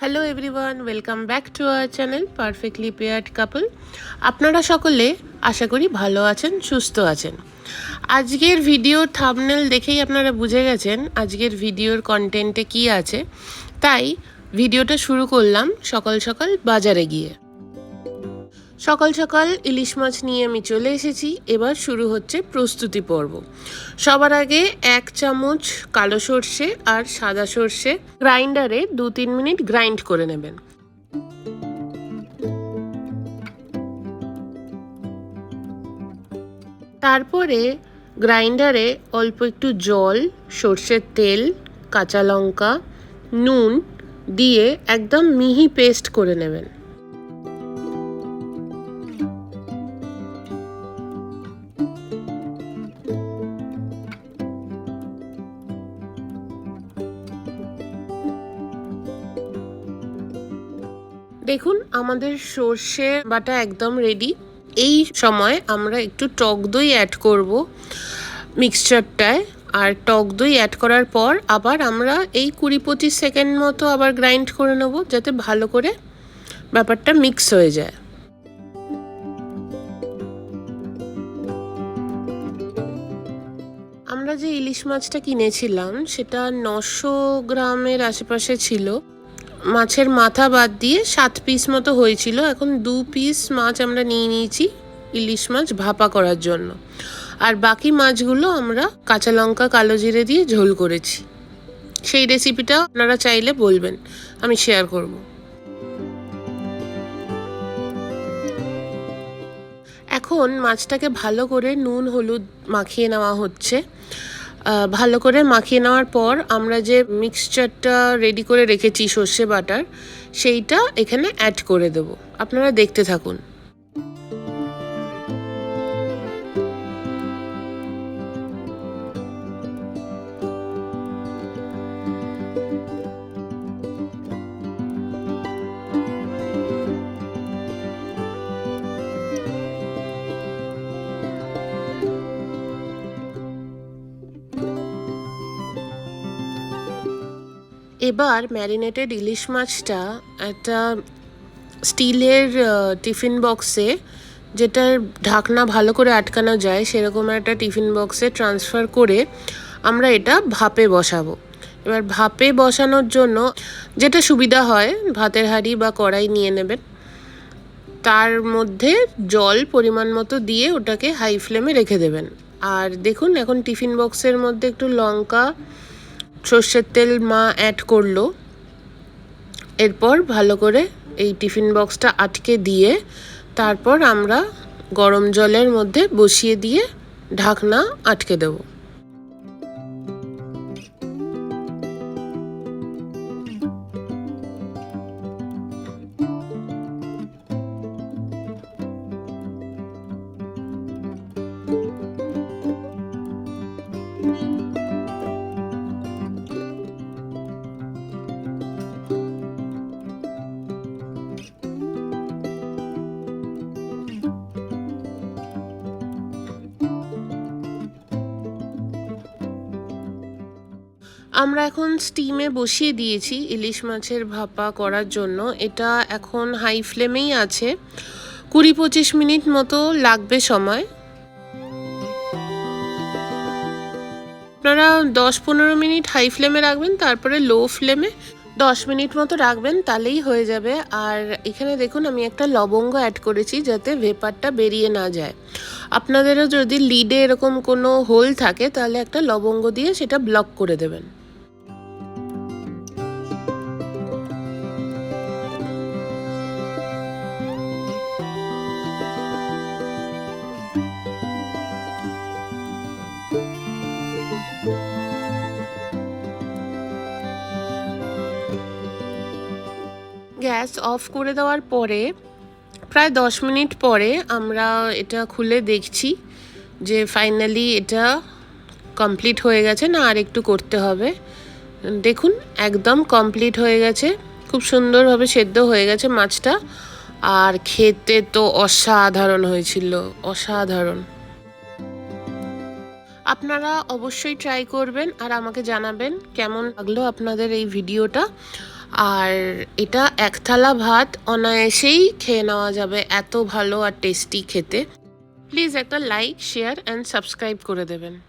Hello everyone welcome back to our channel perfectly paired couple আপনারা সকলে আশা করি ভালো আছেন, সুস্থ আছেন। আজকের ভিডিও থামনেল দেখেই আপনারা বুঝে গেছেন আজকের ভিডিওর কন্টেন্টে কি আছে। তাই ভিডিওটা শুরু করলাম সকাল সকাল বাজারে গিয়ে। সকাল সকাল ইলিশ মাছ নিয়ে আমি চলে এসেছি। এবার শুরু হচ্ছে প্রস্তুতি পর্ব। সবার আগে এক চামচ কালো সর্ষে আর সাদা সর্ষে গ্রাইন্ডারে দু তিন মিনিট গ্রাইন্ড করে নেবেন। তারপরে গ্রাইন্ডারে অল্প একটু জল, সর্ষের তেল, কাঁচা লঙ্কা, নুন দিয়ে একদম মিহি পেস্ট করে নেবেন। দেখুন, আমাদের সর্ষে বাটা একদম রেডি এই সময় আমরা একটু টক দই অ্যাড করব মিক্সচারটায় আর টক দই অ্যাড করার পর আবার আমরা এই কুড়ি পঁচিশ সেকেন্ড মতো আবার গ্রাইন্ড করে নেব, যাতে ভালো করে ব্যাপারটা মিক্স হয়ে যায়। আমরা যে ইলিশ মাছটা কিনেছিলাম, সেটা নশো গ্রামের আশেপাশে ছিল। মাছের মাথা বাদ দিয়ে সাত পিস মতো হয়েছিল। এখন দু পিস মাছ আমরা নিয়ে নিয়েছি ইলিশ মাছ ভাপা করার জন্য। আর বাকি মাছগুলো আমরা কাঁচা লঙ্কা, কালো জিরে দিয়ে ঝোল করেছি। সেই রেসিপিটা আপনারা চাইলে বলবেন, আমি শেয়ার করব। এখন মাছটাকে ভালো করে নুন, হলুদ মাখিয়ে নেওয়া হচ্ছে। ভালো করে মাখিয়ে নেওয়ার পর আমরা যে মিক্সচারটা রেডি করে রেখেছি সর্ষে বাটার, সেইটা এখানে অ্যাড করে দেব। আপনারা দেখতে থাকুন। এবার ম্যারিনেটেড ইলিশ মাছটা একটা স্টিলের টিফিন বক্সে যেটার ঢাকনা ভালো করে আটকানো যায়, সেরকম একটা টিফিন বক্সে ট্রান্সফার করে আমরা এটা ভাপে বসাবো। এবার ভাপে বসানোর জন্য যেটা সুবিধা হয়, ভাতের হাঁড়ি বা কড়াই নিয়ে নেবেন। তার মধ্যে জল পরিমাণ মতো দিয়ে ওটাকে হাই ফ্লেমে রেখে দেবেন। আর দেখুন, এখন টিফিন বক্সের মধ্যে একটু লঙ্কা সর্ষের তেল মা অ্যাড করল। এরপর ভালো করে এই টিফিন বক্সটা আটকে দিয়ে তারপর আমরা গরম জলের মধ্যে বসিয়ে দিয়ে ঢাকনা আটকে দেবো। আমরা এখন স্টিমে বসিয়ে দিয়েছি ইলিশ মাছের ভাপা করার জন্য। এটা এখন হাই ফ্লেমেই আছে। কুড়ি পঁচিশ মিনিট মতো লাগবে সময়। আপনারা দশ পনেরো মিনিট হাই ফ্লেমে রাখবেন, তারপরে লো ফ্লেমে দশ মিনিট মতো রাখবেন, তাহলেই হয়ে যাবে। আর এখানে দেখুন, আমি একটা লবঙ্গ অ্যাড করেছি যাতে ভেপারটা বেরিয়ে না যায়। আপনাদেরও যদি লিডে এরকম কোনো হোল থাকে, তাহলে একটা লবঙ্গ দিয়ে সেটা ব্লক করে দেবেন। গ্যাস অফ করে দেওয়ার পরে, প্রায় দশ মিনিট পরে আমরা এটা খুলে দেখছি যে ফাইনালি এটা কমপ্লিট হয়ে গেছে। না, আর একটু করতে হবে। দেখুন, একদম কমপ্লিট হয়ে গেছে। খুব সুন্দরভাবে সেদ্ধ হয়ে গেছে মাছটা। আর খেতে তো অসাধারণ হয়েছিল, অসাধারণ। আপনারা অবশ্যই ট্রাই করবেন আর আমাকে জানাবেন কেমন লাগল আপনাদের এই ভিডিওটা। আর এটা এক থালা ভাত, অনায়াসেই খেয়ে নেওয়া যাবে এত ভালো আর টেস্টি খেতে। প্লিজ একটা লাইক শেয়ার অ্যান্ড সাবস্ক্রাইব করে দেবেন।